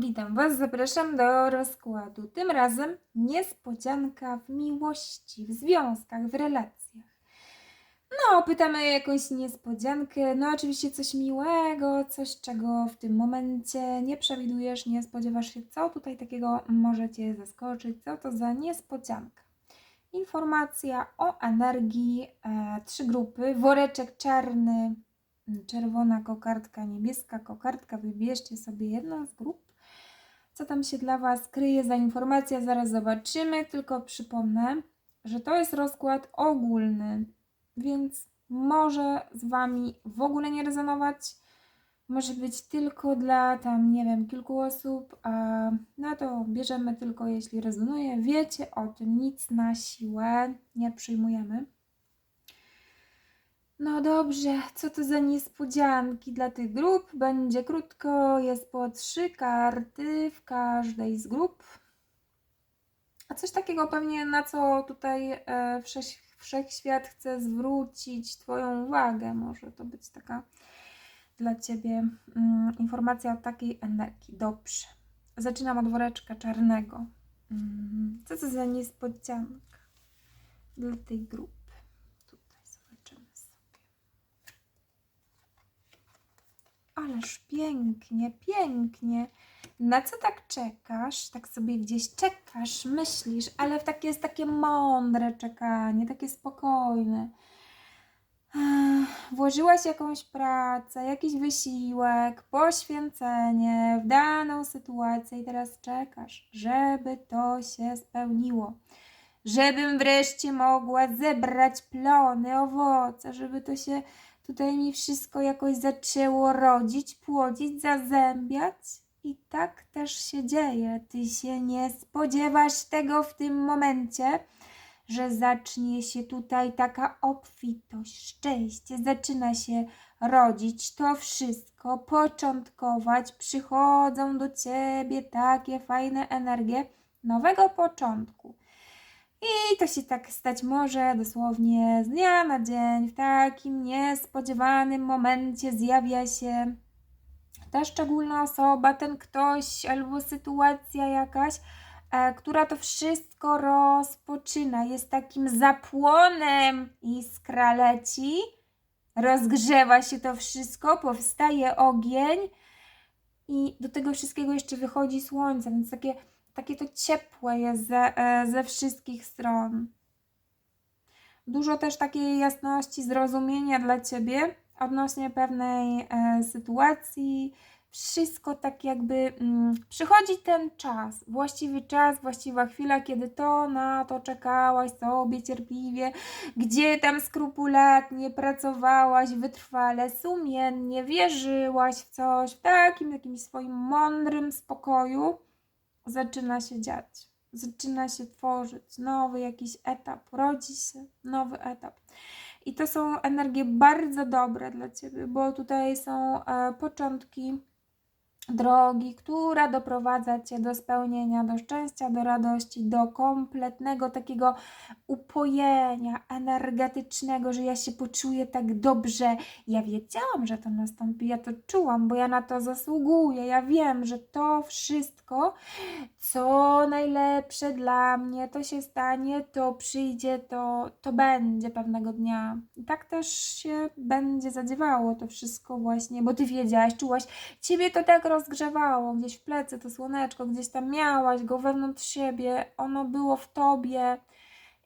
Witam Was, zapraszam do rozkładu. Tym razem niespodzianka w miłości, w związkach, w relacjach. No, pytamy jakąś niespodziankę, no oczywiście coś miłego, coś czego w tym momencie nie przewidujesz, nie spodziewasz się, co tutaj takiego może Cię zaskoczyć, co to za niespodzianka. Informacja o energii, e, trzy grupy, woreczek czarny, czerwona kokardka, niebieska kokardka, wybierzcie sobie jedną z grup. Co tam się dla Was kryje za informacja, zaraz zobaczymy, tylko przypomnę, że to jest rozkład ogólny, więc może z Wami w ogóle nie rezonować, może być tylko dla tam, nie wiem, kilku osób, a no to bierzemy tylko jeśli rezonuje. Wiecie o tym, nic na siłę nie przyjmujemy. No dobrze, co to za niespodzianki dla tych grup? Będzie krótko, jest po trzy karty w każdej z grup. A coś takiego pewnie, na co tutaj e, wszech, wszechświat chce zwrócić Twoją uwagę. Może to być taka dla Ciebie mm, informacja o takiej energii. Dobrze. Zaczynam od woreczka czarnego. Mm, co to za niespodzianka dla tej grupy? Tutaj zobaczymy sobie. Ależ pięknie, pięknie. Na co tak czekasz? Tak sobie gdzieś czekasz, myślisz, ale takie jest takie mądre czekanie, takie spokojne. Włożyłaś jakąś pracę, jakiś wysiłek, poświęcenie w daną sytuację i teraz czekasz, żeby to się spełniło. Żebym wreszcie mogła zebrać plony, owoce, żeby to się tutaj mi wszystko jakoś zaczęło rodzić, płodzić, zazębiać. I tak też się dzieje. Ty się nie spodziewasz tego w tym momencie, że zacznie się tutaj taka obfitość, szczęście, zaczyna się rodzić to wszystko, początkować. Przychodzą do ciebie takie fajne energie nowego początku. I to się tak stać może dosłownie z dnia na dzień, w takim niespodziewanym momencie zjawia się ta szczególna osoba, ten ktoś albo sytuacja jakaś, e, która to wszystko rozpoczyna. Jest takim zapłonem iskra leci, rozgrzewa się to wszystko, powstaje ogień i do tego wszystkiego jeszcze wychodzi słońce, więc takie, takie to ciepłe jest ze, e, ze wszystkich stron. Dużo też takiej jasności, zrozumienia dla Ciebie odnośnie pewnej e, sytuacji. Wszystko tak jakby mm, przychodzi ten czas, właściwy czas, właściwa chwila, kiedy to na to czekałaś sobie cierpliwie, gdzie tam skrupulatnie pracowałaś, wytrwale, sumiennie, wierzyłaś w coś, w takim jakimś swoim mądrym spokoju zaczyna się dziać. Zaczyna się tworzyć nowy jakiś etap, rodzi się nowy etap. I to są energie bardzo dobre dla Ciebie, bo tutaj są e, początki drogi, która doprowadza Cię do spełnienia, do szczęścia, do radości, do kompletnego takiego upojenia energetycznego, że ja się poczuję tak dobrze. Ja wiedziałam, że to nastąpi, ja to czułam, bo ja na to zasługuję. Ja wiem, że to wszystko, co najlepsze dla mnie, to się stanie, to przyjdzie, to, to będzie pewnego dnia. I tak też się będzie zadziewało to wszystko właśnie, bo Ty wiedziałaś, czułaś, Ciebie to tak rozgrzewało, gdzieś w plecy to słoneczko, gdzieś tam miałaś go wewnątrz siebie, ono było w Tobie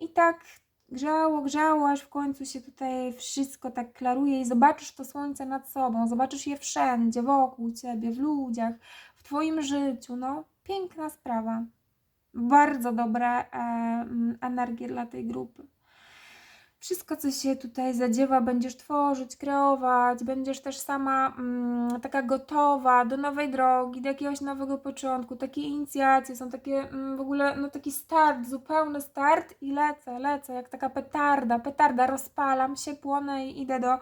i tak grzało, grzało, aż w końcu się tutaj wszystko tak klaruje i zobaczysz to słońce nad sobą, zobaczysz je wszędzie, wokół Ciebie, w ludziach, w Twoim życiu, no piękna sprawa. Bardzo dobre e, mm, energie dla tej grupy. Wszystko, co się tutaj zadziewa, będziesz tworzyć, kreować, będziesz też sama mm, taka gotowa do nowej drogi, do jakiegoś nowego początku. Takie inicjacje są takie mm, w ogóle, no taki start, zupełny start i lecę, lecę, jak taka petarda, petarda, rozpalam się, płonę i idę do,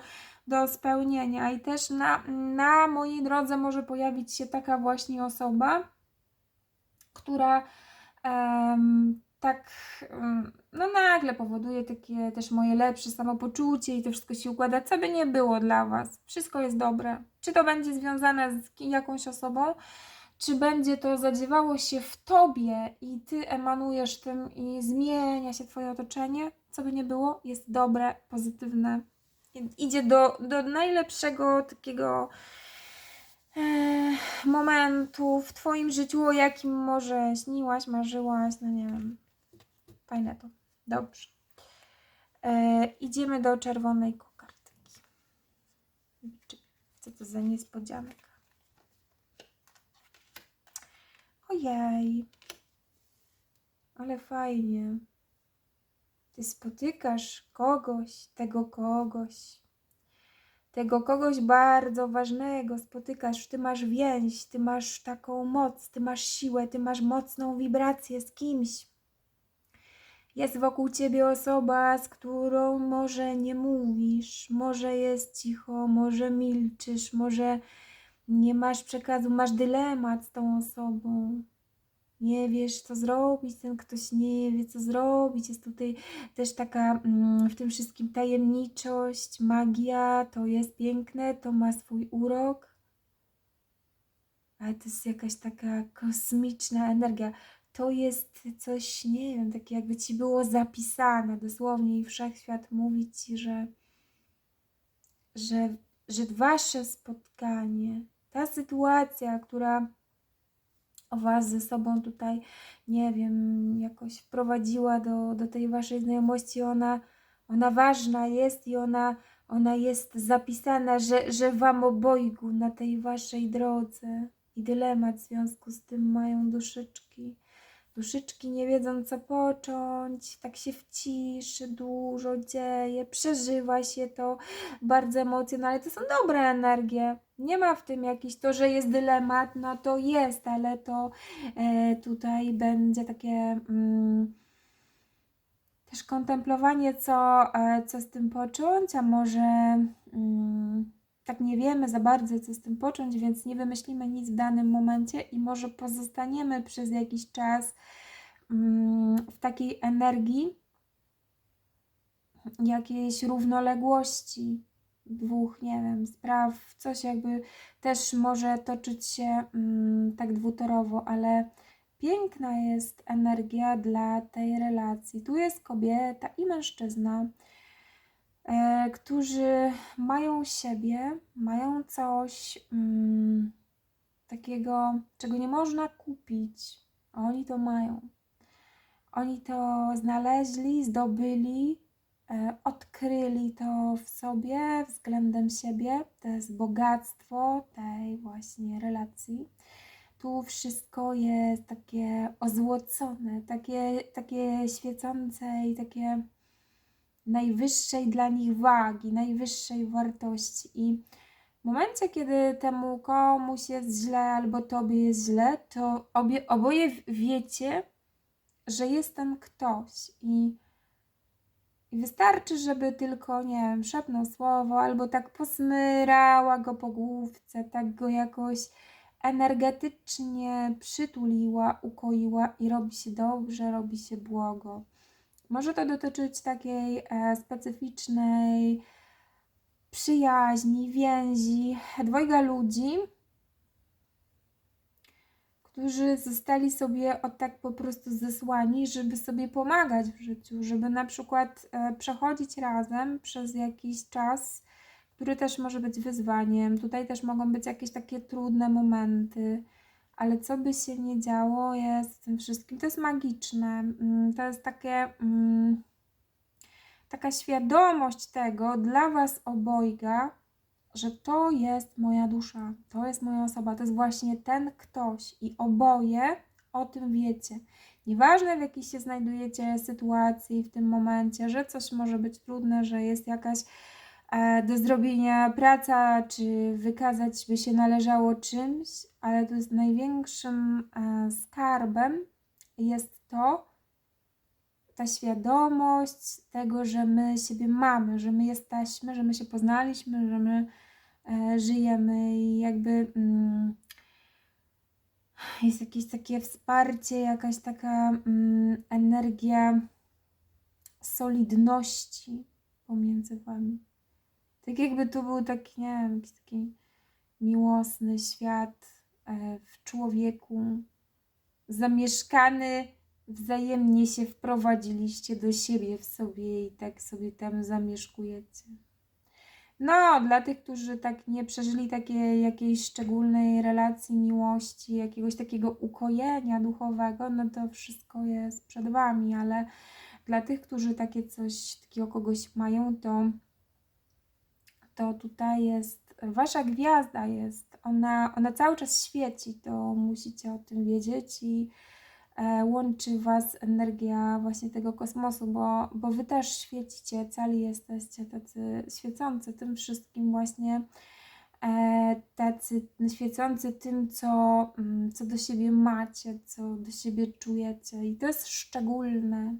do spełnienia. I też na, na mojej drodze może pojawić się taka właśnie osoba, która tak em, no nagle powoduje takie też moje lepsze samopoczucie i to wszystko się układa, co by nie było dla Was. Wszystko jest dobre. Czy to będzie związane z jakąś osobą, czy będzie to zadziewało się w tobie i ty emanujesz tym i zmienia się twoje otoczenie, co by nie było, jest dobre, pozytywne. Idzie do, do najlepszego takiego e, momentu w twoim życiu, o jakim może śniłaś, marzyłaś, no nie wiem. Fajne to. Dobrze. E, idziemy do czerwonej kokardki. Co to za niespodzianka? Ojej. Ale fajnie. Ty spotykasz kogoś, tego kogoś. Tego kogoś bardzo ważnego spotykasz, ty masz więź, ty masz taką moc, ty masz siłę, ty masz mocną wibrację z kimś. Jest wokół ciebie osoba, z którą może nie mówisz, może jest cicho, może milczysz, może nie masz przekazu, masz dylemat z tą osobą. Nie wiesz, co zrobić, ten ktoś nie wie, co zrobić. Jest tutaj też taka mm, w tym wszystkim tajemniczość, magia, to jest piękne, to ma swój urok. Ale to jest jakaś taka kosmiczna energia. To jest coś, nie wiem, takie jakby ci było zapisane dosłownie i wszechświat mówi ci, że, że, że wasze spotkanie, ta sytuacja, która was ze sobą tutaj, nie wiem, jakoś wprowadziła do, do tej waszej znajomości, ona, ona ważna jest i ona, ona jest zapisana, że, że wam obojgu na tej waszej drodze i dylemat w związku z tym mają duszyczki. Duszyczki nie wiedzą co począć, tak się w ciszy dużo dzieje, przeżywa się to bardzo emocjonalnie. To są dobre energie. Nie ma w tym jakiś to, że jest dylemat, no to jest, ale to e, tutaj będzie takie mm, też kontemplowanie, co, e, co z tym począć, a może mm, tak nie wiemy za bardzo, co z tym począć, więc nie wymyślimy nic w danym momencie i może pozostaniemy przez jakiś czas mm, w takiej energii jakiejś równoległości dwóch, nie wiem, spraw, coś jakby też może toczyć się mm, tak dwutorowo, ale piękna jest energia dla tej relacji. Tu jest kobieta i mężczyzna, którzy mają siebie, mają coś mm, takiego, czego nie można kupić. a Oni to mają. Oni to znaleźli, zdobyli, e, odkryli to w sobie względem siebie. To jest bogactwo tej właśnie relacji. Tu wszystko jest takie ozłocone, takie, takie świecące i takie najwyższej dla nich wagi, najwyższej wartości. I w momencie, kiedy temu komuś jest źle albo tobie jest źle, to obie, oboje wiecie, że jest ten ktoś i, i wystarczy, żeby tylko, nie wiem, szepnął słowo albo tak posmyrała go po główce, tak go jakoś energetycznie przytuliła, ukoiła i robi się dobrze, robi się błogo. Może to dotyczyć takiej e, specyficznej przyjaźni, więzi dwojga ludzi, którzy zostali sobie od tak po prostu zesłani, żeby sobie pomagać w życiu, żeby na przykład e, przechodzić razem przez jakiś czas, który też może być wyzwaniem. Tutaj też mogą być jakieś takie trudne momenty, ale co by się nie działo, jest tym wszystkim. To jest magiczne. Mm, To jest takie. mm, Taka świadomość tego dla Was obojga, że to jest moja dusza, to jest moja osoba, to jest właśnie ten ktoś i oboje o tym wiecie. Nieważne w jakiej się znajdujecie sytuacji w tym momencie, że coś może być trudne, że jest jakaś do zrobienia praca, czy wykazać by się należało czymś, ale to jest największym e, skarbem jest to, ta świadomość tego, że my siebie mamy, że my jesteśmy, że my się poznaliśmy, że my e, żyjemy i jakby mm, jest jakieś takie wsparcie, jakaś taka mm, energia solidności pomiędzy wami. Tak jakby to był taki, nie wiem, jakiś taki miłosny świat e, w człowieku, zamieszkany, wzajemnie się wprowadziliście do siebie w sobie i tak sobie tam zamieszkujecie. No, dla tych, którzy tak nie przeżyli takiej jakiejś szczególnej relacji miłości, jakiegoś takiego ukojenia duchowego, no to wszystko jest przed Wami, ale dla tych, którzy takie coś, takiego kogoś mają, to, to tutaj jest, Wasza gwiazda jest, ona, ona cały czas świeci, to musicie o tym wiedzieć i e, łączy Was energia właśnie tego kosmosu, bo, bo Wy też świecicie, cali jesteście tacy świecący tym wszystkim właśnie, e, tacy świecący tym, co, mm, co do siebie macie, co do siebie czujecie i to jest szczególne.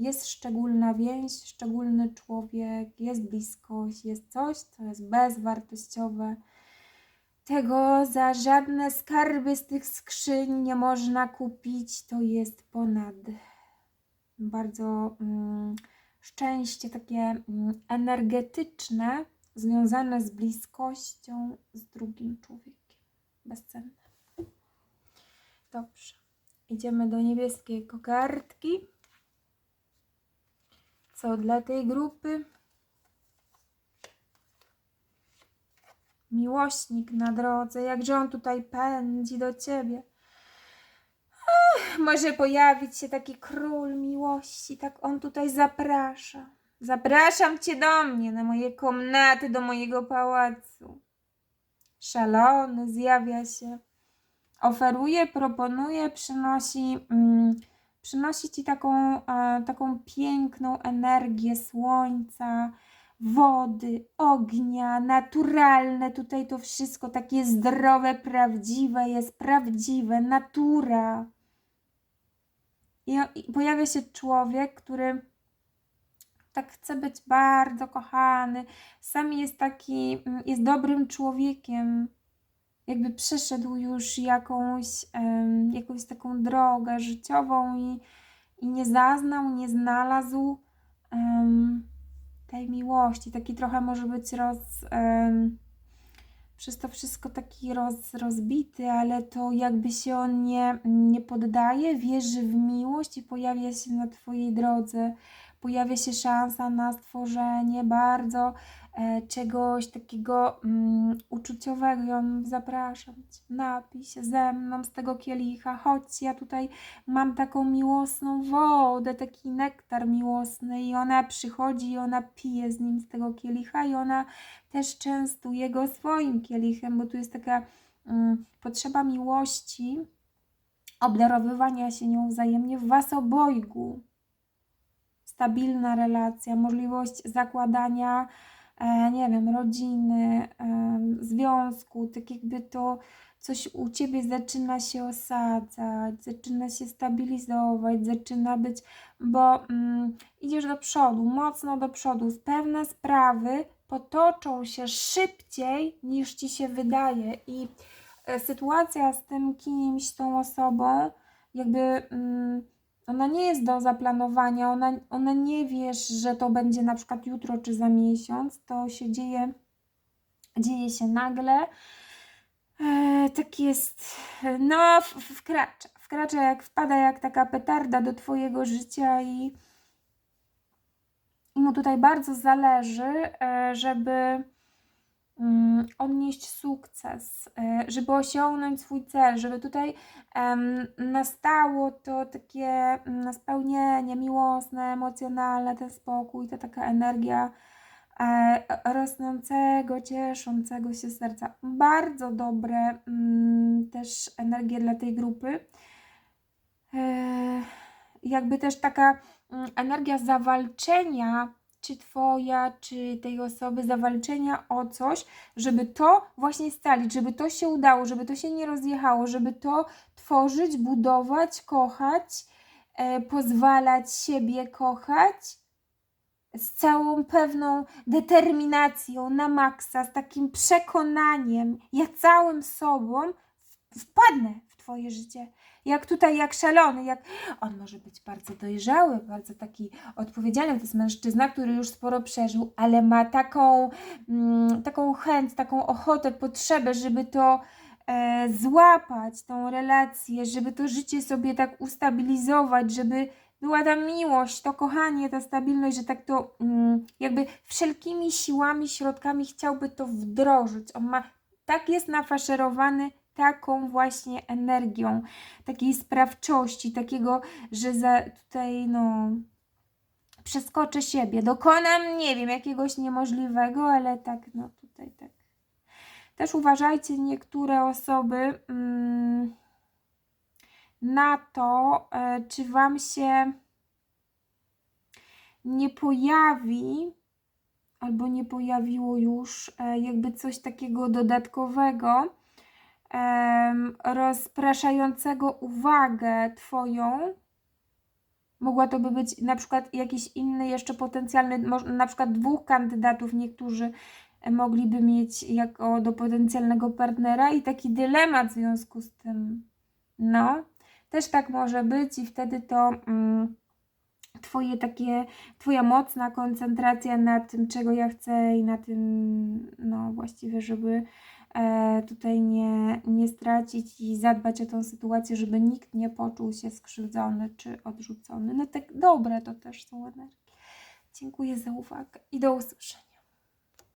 Jest szczególna więź, szczególny człowiek, jest bliskość, jest coś, co jest bezwartościowe. Tego za żadne skarby z tych skrzyń nie można kupić. To jest ponad bardzo mm, szczęście takie mm, energetyczne, związane z bliskością z drugim człowiekiem. Bezcenne. Dobrze. Idziemy do niebieskiej kokardki. Co dla tej grupy? Miłośnik na drodze, jakże on tutaj pędzi do ciebie. Ach, może pojawić się taki król miłości, tak on tutaj zaprasza. Zapraszam cię do mnie, na moje komnaty, do mojego pałacu. Szalony zjawia się, oferuje, proponuje, przynosi, mm, przynosi ci taką, e, taką piękną energię słońca, wody, ognia, naturalne, tutaj to wszystko takie zdrowe, prawdziwe jest, prawdziwe, natura. I, pojawia się człowiek, który tak chce być bardzo kochany, sam jest taki, mm, jest dobrym człowiekiem, jakby przeszedł już jakąś, jakąś taką drogę życiową i, i nie zaznał, nie znalazł em, tej miłości. Taki trochę może być roz, em, przez to wszystko taki roz, rozbity, ale to jakby się on nie, nie poddaje, wierzy w miłość i pojawia się na Twojej drodze. Pojawia się szansa na stworzenie bardzo e, czegoś takiego mm, uczuciowego. On zapraszam cię, napij się ze mną z tego kielicha, chodź, ja tutaj mam taką miłosną wodę, taki nektar miłosny i ona przychodzi i ona pije z nim z tego kielicha i ona też częstuje go swoim kielichem, bo tu jest taka mm, potrzeba miłości, obdarowywania się nią wzajemnie w was obojgu. Stabilna relacja, możliwość zakładania, e, nie wiem, rodziny, e, związku, tak jakby to coś u ciebie zaczyna się osadzać, zaczyna się stabilizować, zaczyna być, bo mm, idziesz do przodu, mocno do przodu. Pewne sprawy potoczą się szybciej niż ci się wydaje i e, sytuacja z tym kimś, tą osobą, jakby mm, ona nie jest do zaplanowania, ona, ona nie wiesz, że to będzie na przykład jutro czy za miesiąc, to się dzieje, dzieje się nagle. E, tak jest, no, wkracza, wkracza jak wpada jak taka petarda do Twojego życia i, i mu tutaj bardzo zależy, e, żeby odnieść sukces, e, żeby osiągnąć swój cel, żeby tutaj nastało to takie mm, spełnienie miłosne, emocjonalne, ten spokój, ta taka energia e, rosnącego, cieszącego się serca. Bardzo dobre mm, też energie dla tej grupy. E, jakby też taka mm, energia zawalczenia, czy twoja, czy tej osoby, zawalczenia o coś, żeby to właśnie scalić, żeby to się udało, żeby to się nie rozjechało, żeby to tworzyć, budować, kochać, e, pozwalać siebie kochać z całą pewną determinacją na maksa, z takim przekonaniem, ja całym sobą wpadnę w Twoje życie. Jak tutaj, jak szalony, jak on może być bardzo dojrzały, bardzo taki odpowiedzialny. To jest mężczyzna, który już sporo przeżył, ale ma taką, mm, taką chęć, taką ochotę, potrzebę, żeby to e, złapać tą relację, żeby to życie sobie tak ustabilizować, żeby była ta miłość, to kochanie, ta stabilność, że tak to mm, jakby wszelkimi siłami, środkami chciałby to wdrożyć. On ma, tak jest nafaszerowany taką właśnie energią, takiej sprawczości, takiego, że za tutaj no przeskoczę siebie, dokonam, nie wiem, jakiegoś niemożliwego, ale tak, no tutaj tak. Też uważajcie niektóre osoby mm, na to, e, czy Wam się nie pojawi, albo nie pojawiło już e, jakby coś takiego dodatkowego, rozpraszającego uwagę Twoją. Mogła to by być na przykład jakiś inny jeszcze potencjalny, na przykład dwóch kandydatów, niektórzy mogliby mieć jako do potencjalnego partnera i taki dylemat w związku z tym. No, też tak może być i wtedy to mm, twoje takie, twoja mocna koncentracja na tym, czego ja chcę i na tym, no właściwie, żeby tutaj nie, nie stracić i zadbać o tą sytuację, żeby nikt nie poczuł się skrzywdzony czy odrzucony. No tak dobre to też są energie. Dziękuję za uwagę i do usłyszenia.